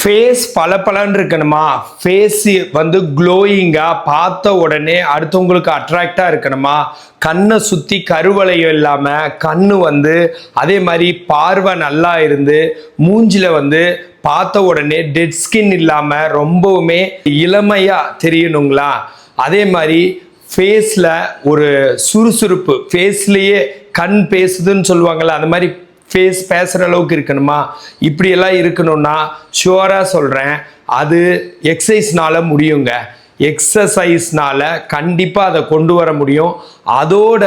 Face பளபளன்னு இருக்கணுமா? Face வந்து க்ளோயிங்காக பார்த்த உடனே அடுத்தவங்களுக்கு அட்ராக்டாக இருக்கணுமா? கண்ணை சுற்றி கருவளையம் இல்லாமல் கண்ணு வந்து அதே மாதிரி பார்வை நல்லா இருந்து மூஞ்சில் வந்து பார்த்த உடனே டெட் ஸ்கின் இல்லாமல் ரொம்பவுமே இளமையாக தெரியணுங்களா? அதே மாதிரி ஃபேஸில் ஒரு சுறுசுறுப்பு ஃபேஸ்லேயே கண் பேசுதுன்னு சொல்லுவாங்கள்ல அந்த மாதிரி ஃபேஸ் பேசுகிற அளவுக்கு இருக்கணுமா? இப்படியெல்லாம் இருக்கணும்னா ஷுவராக சொல்கிறேன் அது எக்ஸசைஸ்னால் முடியுங்க. எக்ஸசைஸ்னால் கண்டிப்பாக அதை கொண்டு வர முடியும். அதோட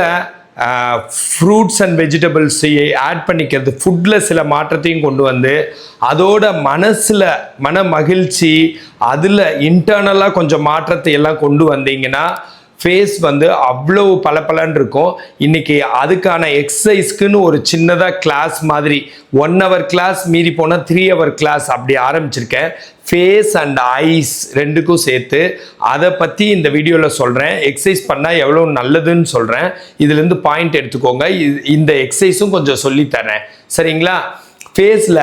ஃப்ரூட்ஸ் அண்ட் வெஜிடபிள்ஸையை ஆட் பண்ணிக்கிறது ஃபுட்டில் சில மாற்றத்தையும் கொண்டு வந்து அதோட மனசில் மன மகிழ்ச்சி அதில் இன்டர்னலாக கொஞ்சம் மாற்றத்தை எல்லாம் கொண்டு வந்தீங்கன்னா ஃபேஸ் வந்து அவ்வளவு பளபளன்னு இருக்கும் இன்னைக்கு அதுக்கான எக்ஸசைஸ்க்குன்னு ஒரு சின்னதாக கிளாஸ் மாதிரி ஒன் ஹவர் கிளாஸ் மீறி போனால் த்ரீ ஹவர் கிளாஸ் அப்படி ஆரம்பிச்சிருக்கேன். ஃபேஸ் அண்ட் ஐஸ் ரெண்டுக்கும் சேர்த்து அதை பற்றி இந்த வீடியோவில் சொல்கிறேன் எக்ஸசைஸ் பண்ணால் எவ்வளோ நல்லதுன்னு சொல்கிறேன் இதுலேருந்து பாயிண்ட் எடுத்துக்கோங்க. இந்த எக்ஸசைஸும் கொஞ்சம் சொல்லித்தரேன். சரிங்களா? ஃபேஸில்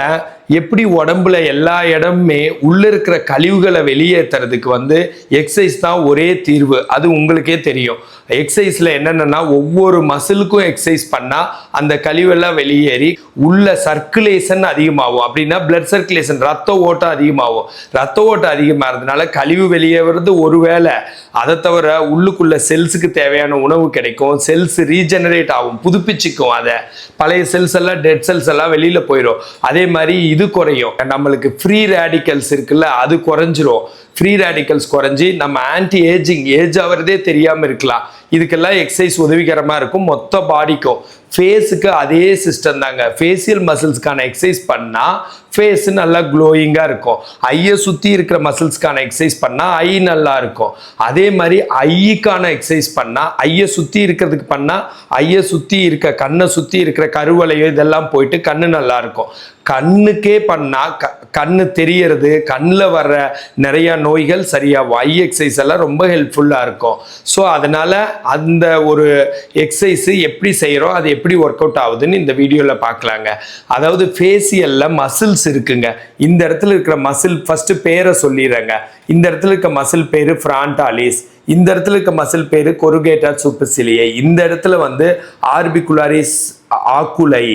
எப்படி உடம்புல எல்லா இடமுமே உள்ள இருக்கிற கழிவுகளை வெளியேற்றுறதுக்கு வந்து எக்ஸசைஸ் தான் ஒரே தீர்வு. அது உங்களுக்கே தெரியும். எக்ஸசைஸில் என்னென்னா ஒவ்வொரு மசிலுக்கும் எக்ஸசைஸ் பண்ணால் அந்த கழிவெல்லாம் வெளியேறி உள்ள சர்க்குலேஷன் அதிகமாகும். அப்படின்னா பிளட் சர்க்குலேஷன் ரத்த ஓட்டம் அதிகமாகும். ரத்த ஓட்டம் அதிகமாகிறதுனால கழிவு வெளியேறது ஒரு வேளை அதை தவிர உள்ளுக்குள்ள செல்ஸுக்கு தேவையான உணவு கிடைக்கும். செல்ஸ் ரீஜெனரேட் ஆகும். புதுப்பிச்சுக்கும் அதை. பழைய செல்ஸ் எல்லாம் டெட் செல்ஸ் எல்லாம் வெளியில் போயிடும் அதே மாதிரி இது குறையும். நம்மளுக்கு ஃப்ரீ ரேடிக்கல்ஸ் இருக்குல்ல அது குறைஞ்சிரும். ஃப்ரீ ரேடிக்கல்ஸ் குறைஞ்சி நம்ம ஆன்டி ஏஜிங் ஏஜ் ஆகிறதே தெரியாமல் இருக்கலாம். இதுக்கெல்லாம் எக்ஸசைஸ் உதவிகரமாக இருக்கும். மொத்த பாடிக்கும் ஃபேஸுக்கு அதே சிஸ்டம் தாங்க. ஃபேஷியல் மசில்ஸ்க்கான எக்ஸசைஸ் பண்ணால் ஃபேஸ் நல்லா க்ளோயிங்காக இருக்கும். ஐயை சுற்றி இருக்கிற மசில்ஸ்க்கான எக்ஸசைஸ் பண்ணால் ஐ நல்லா இருக்கும். அதே மாதிரி ஐக்கான எக்ஸசைஸ் பண்ணால் ஐயை சுற்றி இருக்கிறதுக்கு பண்ணால் ஐயை சுற்றி இருக்க கண்ணை சுற்றி இருக்கிற கருவலையோ இதெல்லாம் போயிட்டு கண்ணு நல்லா இருக்கும். கண்ணுக்கே பண்ணால் க கண்ணு தெரியறது கண்ணில் வர்ற நிறையா நோய்கள் சரியாகும் ஐ எக்ஸசைஸ் எல்லாம் ரொம்ப ஹெல்ப்ஃபுல்லாக இருக்கும். ஸோ அதனால் அந்த ஒரு எக்ஸசைஸு எப்படி செய்கிறோம் அது எப்படி ஒர்க் அவுட் ஆகுதுன்னு இந்த வீடியோவில் பார்க்கலாங்க. அதாவது ஃபேஷியலில் மசில்ஸ் இருக்குங்க. இந்த இடத்துல இருக்கிற மசில் ஃபஸ்ட்டு பேரை சொல்லிடுறேங்க. இந்த இடத்துல இருக்க மசில் பேர் ஃப்ரான்டாலிஸ் இந்த இடத்துல இருக்க மசில் பேர் கொருகேட்டா சூப்பர்சிலியை இந்த இடத்துல வந்து ஆர்பிகுலாரிஸ் ஆக்குலை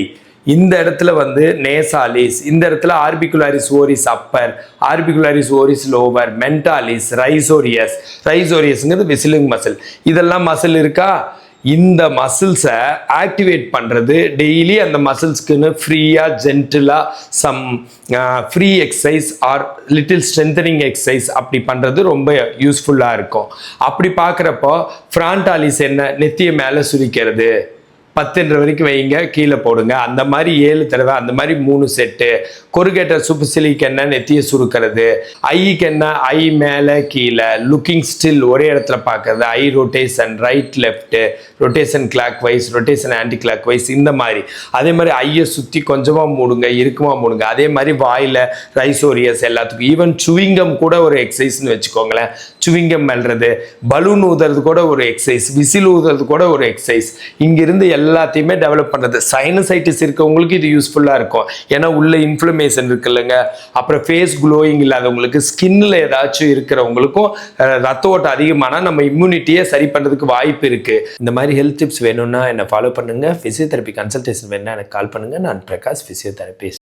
இந்த இடத்துல வந்து நேசாலிஸ் இந்த இடத்துல orbicularis oris upper orbicularis oris lower mentalis risorius ரைசோரியஸ்ங்கிறது whistling muscle இதெல்லாம் மசில் இருக்கா? இந்த மசில்ஸை ஆக்டிவேட் பண்ணுறது டெய்லி அந்த மசில்ஸ்க்குன்னு ஃப்ரீயாக ஜென்டிலாக some free exercise or little strengthening exercise அப்படி பண்ணுறது ரொம்ப யூஸ்ஃபுல்லாக இருக்கும். அப்படி பார்க்குறப்போ ஃப்ரான்டாலிஸ் என்ன? நெத்திய மேலே சுரிக்கிறது. பத்துன்ற வரைக்கும் வைங்க கீழே போடுங்க. அந்த மாதிரி ஏழு தடவை அந்த மாதிரி மூணு செட்டு கொருகேட்டர் சுப்புசிலிக்கு என்ன நெத்தியை சுருக்கிறது. ஐக்கு என்ன? ஐ மேலே கீழே. லுக்கிங் ஸ்டில் ஒரே இடத்துல பார்க்கறது. Eye rotation right left rotation clockwise rotation anticlockwise இந்த மாதிரி. அதே மாதிரி ஐயை சுற்றி கொஞ்சமாக மூடுங்க இருக்குமா மூடுங்க. அதே மாதிரி வாயில் ரைசோரியஸ் எல்லாத்துக்கும். ஈவன் சுவிங்கம் கூட ஒரு எக்ஸசைஸ்னு வச்சுக்கோங்களேன். சுவிங்கம் மெல்றது. பலூன் ஊதுறது கூட ஒரு எக்ஸசைஸ் விசில் ஊதுறது கூட ஒரு எக்ஸசைஸ் இங்கிருந்து எல்லாத்தையுமே டெவலப் பண்ணுறது சைனசைட்டிஸ் இருக்கவங்களுக்கு இது யூஸ்ஃபுல்லாக இருக்கும். ஏன்னா உள்ள இன்ஃப்ளமேஷன் இருக்கு இல்லைங்க. அப்புறம் ஃபேஸ் க்ளோயிங் இல்லாதவங்களுக்கு ஸ்கின்னில் ஏதாச்சும் இருக்கிறவங்களுக்கும் ரத்த ஓட்டம் அதிகமானால் நம்ம இம்யூனிட்டியை சரி பண்ணுறதுக்கு வாய்ப்பு இருக்கு. இந்த மாதிரி ஹெல்த் டிப்ஸ் வேணும்னா என்னை ஃபாலோ பண்ணுங்க. ஃபிசியோதெரப்பி கன்சல்டேஷன் வேணும்னா எனக்கு கால் பண்ணுங்க. நான் பிரகாஷ் ஃபிசியோதெரபிஸ்ட்